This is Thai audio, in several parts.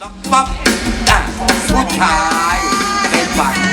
ปั๊บอะผู้ชายเป็นฝัน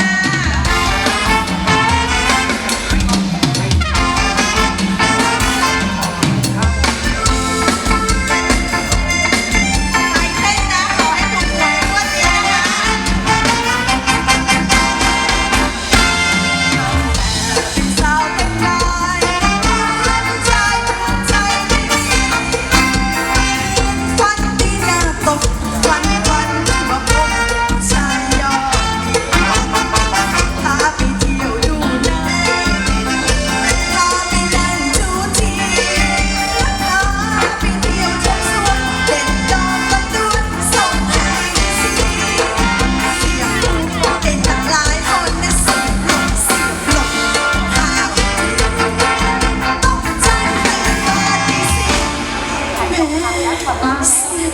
好，来，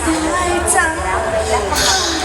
我们来拍一。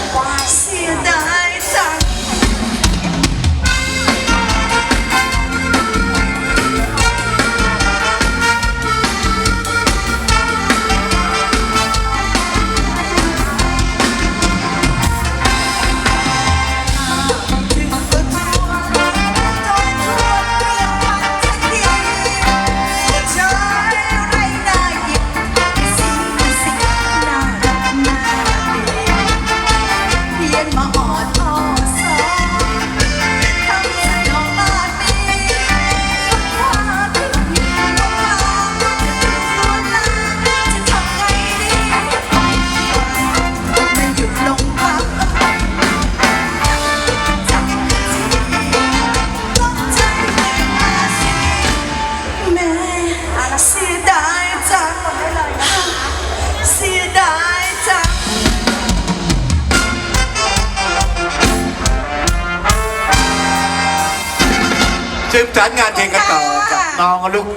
ช่วยประนงานเพลงกันต่อกับน้องลูก